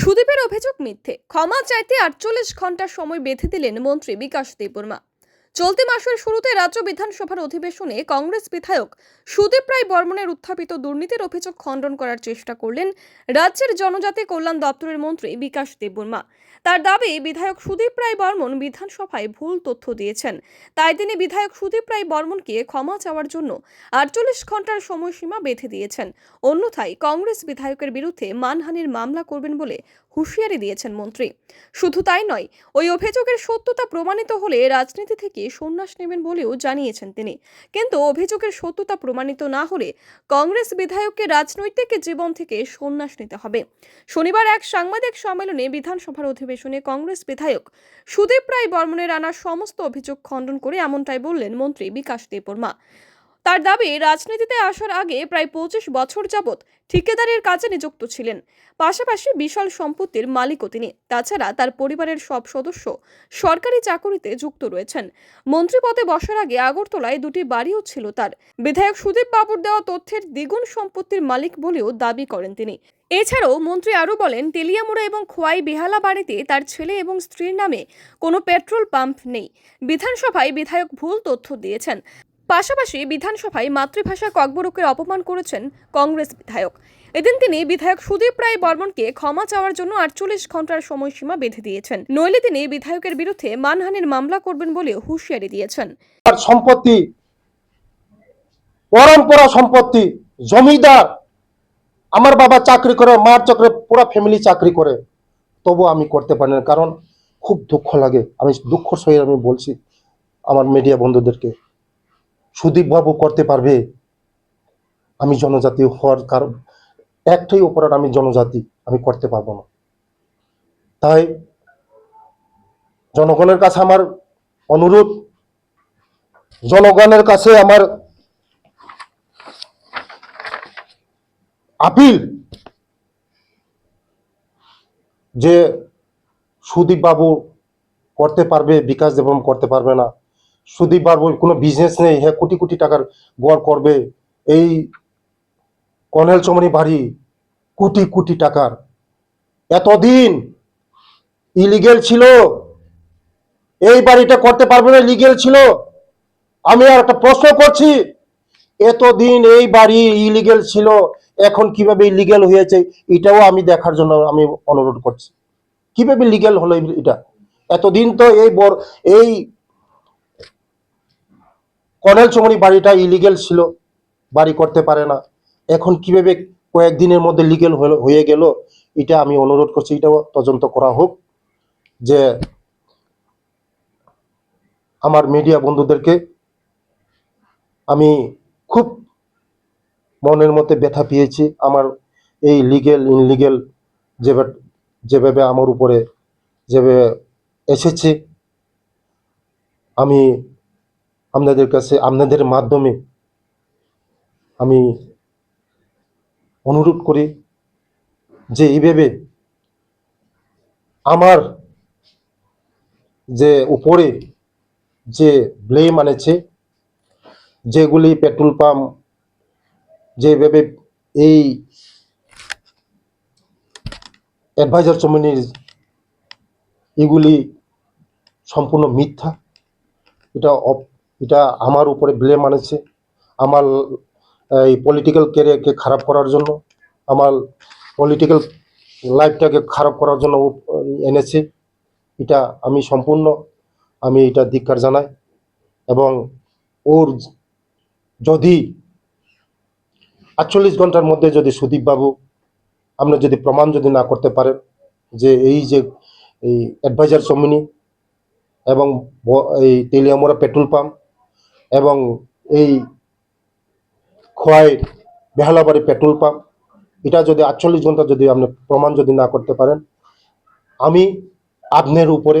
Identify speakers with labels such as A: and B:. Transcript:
A: সুদীপের অভিযোগ মিথ্যে। ক্ষমা চাইতে আটচল্লিশ ঘণ্টা সময় বেঁধে দিলেন মন্ত্রী বিকাশ দেববর্মা। চলতি মাসের শুরুতে রাজ্য বিধানসভার অধিবেশনে কংগ্রেস বিধায়ক সুদীপ রায় বর্মনের উত্থাপিত দুর্নীতির অভিযোগ খণ্ডন করার চেষ্টা করলেন রাজ্যের জনজাতি কল্যাণ দপ্তরের মন্ত্রী বিকাশ দেববর্মা। তার দাবি, বিধায়ক সুদীপ রায় বর্মন বিধানসভায় ভুল তথ্য দিয়েছেন। তাই তিনি বিধায়ক সুদীপ রায় বর্মনকে ক্ষমা চাওয়ার জন্য আটচল্লিশ ঘণ্টার সময়সীমা বেঁধে দিয়েছেন। অন্যথায় কংগ্রেস বিধায়কের বিরুদ্ধে মানহানির মামলা করবেন বলে হুঁশিয়ারি দিয়েছেন মন্ত্রী। শুধু তাই নয়, ওই অভিযোগের সত্যতা প্রমাণিত হলে রাজনীতি থেকে সন্ন্যাস নেবেন বলেও জানিয়েছেন তিনি। কিন্তু অভিযোগের সত্যতা প্রমাণিত না হলে কংগ্রেস বিধায়ককে রাজনৈতিক জীবন থেকে সন্ন্যাস নিতে হবে। শনিবার এক সাংবাদিক সম্মেলনে বিধানসভার অধিবেশনে কংগ্রেস বিধায়ক সুদীপ রায় বর্মনের আনা সমস্ত অভিযোগ খণ্ডন করে এমনটাই বললেন মন্ত্রী বিকাশ দেববর্মা। তার দাবি, রাজনীতিতে আসার আগে প্রায় পঁচিশ বছর যাবৎ ঠিকাদারের কাজে নিযুক্ত ছিলেন। পাশাপাশি বিশাল সম্পত্তির মালিকও তিনি। তাছাড়া তার পরিবারের সব সদস্য সরকারি চাকরিতে যুক্ত রয়েছেন। মন্ত্রী পদে বসার আগে আগরতলায় দুটি বাড়িও ছিল তার। বিধায়ক সুদীপ বাবুর দেওয়া তথ্যের দ্বিগুণ সম্পত্তির মালিক বলেও দাবি করেন তিনি। এছাড়াও মন্ত্রী আরও বলেন, তেলিয়ামুড়া এবং খোয়াই বেহালা বাড়িতে তার ছেলে এবং স্ত্রীর নামে কোনো পেট্রোল পাম্প নেই। বিধানসভায় বিধায়ক ভুল তথ্য দিয়েছেন। পাশাপাশি বিধানসভায় মাতৃভাষা ককবরকের অপমান করেছেন কংগ্রেস বিধায়ক। এদিন তিনি বিধায়ক সুদীপ রায় বর্মনকে ক্ষমা চাওয়ার জন্য আটচল্লিশ ঘণ্টার সময়সীমা বেঁধে দিয়েছেন। নইলে তিনি বিধায়কের বিরুদ্ধে মানহানির মামলা করবেন বলে হুঁশিয়ারি দিয়েছেন।
B: সম্পত্তি, পরম্পরা সম্পত্তি, জমিদার, আমার বাবা চাকরি করে, মার চাকরি পুরো ফ্যামিলি চাকরি করে, তবু আমি করতে পারি না। কারণ খুব দুঃখ লাগে। আমি দুঃখ সহিত আমি বলছি আমার মিডিয়া বন্ধুদেরকে। সুদীপ বাবু করতে পারবে? আমি জনজাতি হওয়ার কারণ, একটাই অপরাধ আমি জনজাতি, আমি করতে পারব না। তাই জনগণের কাছে আমার অনুরোধ, জনগণের কাছে আমার আপিল যে সুদীপ বাবু করতে পারবে, বিকাশ দেবম করতে পারবে না। সুদীপ বাবুর কোনো বিজনেস নেই হ্যাঁ কোটি কোটি টাকার গড় করবে। এই কর্নেল চমনি বাড়ি কোটি কোটি টাকার। এতদিন ইলিগেল ছিল, এই বাড়িটা করতে পারবে না লিগেল ছিল। আমি আর একটা প্রশ্ন করছি, এতদিন এই বাড়ি ইলিগেল ছিল, এখন কীভাবে ইলিগেল হয়েছে, এটাও আমি দেখার জন্য আমি অনুরোধ করছি। কীভাবে লিগেল হলো এটা? এতদিন তো এই এই কর্নেল চমনি বাড়িটা ইলিগেল ছিল, বাড়ি করতে পারে না। এখন কীভাবে কয়েকদিনের মধ্যে লিগেল হয়ে গেল, এটা আমি অনুরোধ করছি, এটাও তদন্ত করা হোক, যে আমার মিডিয়া বন্ধুদেরকে আমি খুব মনের মধ্যে ব্যথা পেয়েছি, আমার এই লিগেল ইনলিগেল যেভাবে যেভাবে আমার উপরে যেভাবে এসেছে, আমি আপনাদের কাছে, আপনাদের মাধ্যমে আমি অনুরোধ করি যে এইভাবে আমার যে উপরে যে ব্লেম আনেছে, যেগুলি পেট্রোল পাম্প যেভাবে এই অ্যাডভাইজার চমিনির এগুলি সম্পূর্ণ মিথ্যা, এটা এটা আমার উপরে ব্লেম আনেছে। আমার, এই পলিটিক্যাল ক্যারিয়ারকে খারাপ করার জন্য, আমার পলিটিক্যাল লাইফটাকে খারাপ করার জন্য এনেছে। এটা আমি সম্পূর্ণ, আমি এটা ধিক্কার জানাই। এবং ওর যদি আটচল্লিশ ঘণ্টার মধ্যে যদি সুদীপ বাবু আপনি যদি প্রমাণ যদি না করতে পারেন যে এই যে, এই অ্যাডভাইজার চমিনি এবং এই তেলিয়ামোড়া পেট্রোল পাম্প এবং এই খোয়াইয়ের বেহালাবাড়ি পেট্রোল পাম্প, এটা যদি আটচল্লিশ ঘণ্টা যদি আপনি প্রমাণ যদি না করতে পারেন, আমি আপনার উপরে